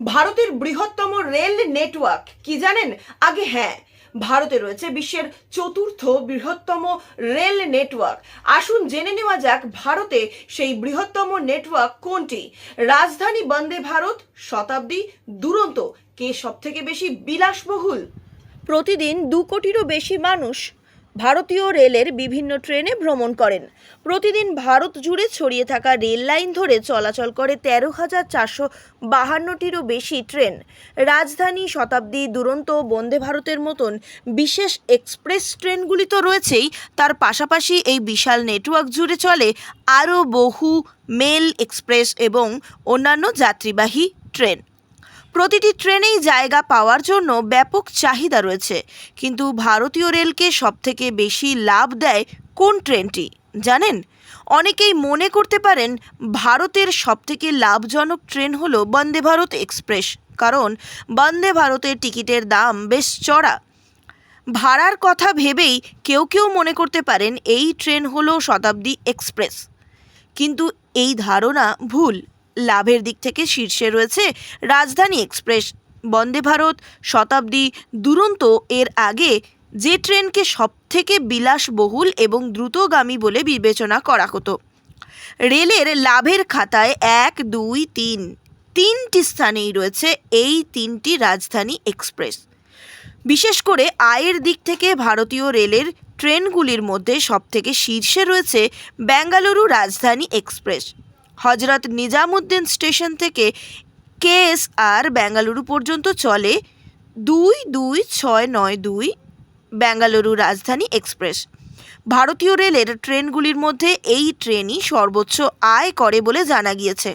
ভারতের বৃহত্তম rail network, কি জানেন? আগে হ্যাঁ ভারতে রয়েছে বিশ্বের চতুর্থ বৃহত্তম রেল নেটওয়ার্ক। আসুন জেনে নেওয়া যাক ভারতে সেই বৃহত্তম নেটওয়ার্ক কোনটি? রাজধানী বন্দে ভারত, শতাব্দী দুরন্ত, কে সব থেকে বেশি বিলাসবহুল? প্রতিদিন দু কোটিরও বেশি মানুষ ভারতীয় রেলের বিভিন্ন ট্রেনে ভ্রমণ করেন। প্রতিদিন ভারত জুড়ে ছড়িয়ে থাকা রেল লাইন ধরে চলাচল করে তেরো হাজার চারশো বাহান্নটিরও বেশি ট্রেন। রাজধানী শতাব্দী দুরন্ত বন্দে ভারতের মতন বিশেষ এক্সপ্রেস ট্রেনগুলি তো রয়েছেই, তার পাশাপাশি এই বিশাল নেটওয়ার্ক জুড়ে চলে আরও বহু মেল এক্সপ্রেস এবং অন্যান্য যাত্রীবাহী ট্রেন। প্রতিটি ট্রেনেই জায়গা পাওয়ার জন্য ব্যাপক চাহিদা রয়েছে। কিন্তু ভারতীয় রেলকে সবথেকে বেশি লাভ দেয় কোন ট্রেনটি? জানেন? অনেকেই মনে করতে পারেন, ভারতের সবথেকে লাভজনক ট্রেন হলো বন্দে ভারত এক্সপ্রেস, কারণ বন্দে ভারতের টিকিটের দাম বেশ চড়া। ভাড়ার কথা ভেবেই কেউ কেউ মনে করতে পারেন, এই ট্রেন হলো শতাব্দী এক্সপ্রেস। কিন্তু এই ধারণা ভুল। লাভের দিক থেকে শীর্ষে রয়েছে রাজধানী এক্সপ্রেস। বন্দে ভারত শতাব্দী দুরন্ত এর আগে যে ট্রেনকে সবথেকে বিলাসবহুল এবং দ্রুতগামী বলে বিবেচনা করা হতো। রেলের লাভের খাতায় এক, দুই, তিন, তিনটি স্থানেই রয়েছে এই তিনটি রাজধানী এক্সপ্রেস। বিশেষ করে আয়ের দিক থেকে ভারতীয় রেলের ট্রেনগুলির মধ্যে সবথেকে শীর্ষে রয়েছে বেঙ্গালুরু রাজধানী এক্সপ্রেস। হজরত নিজামুদ্দিন স্টেশন থেকে কেএসআর বেঙ্গালুরু পর্যন্ত চলে দুই দুই ছয় নয় দুই বেঙ্গালুরু রাজধানী এক্সপ্রেস। ভারতীয় রেলের ট্রেনগুলির মধ্যে এই ট্রেনই সর্বোচ্চ আয় করে বলে জানা গিয়েছে।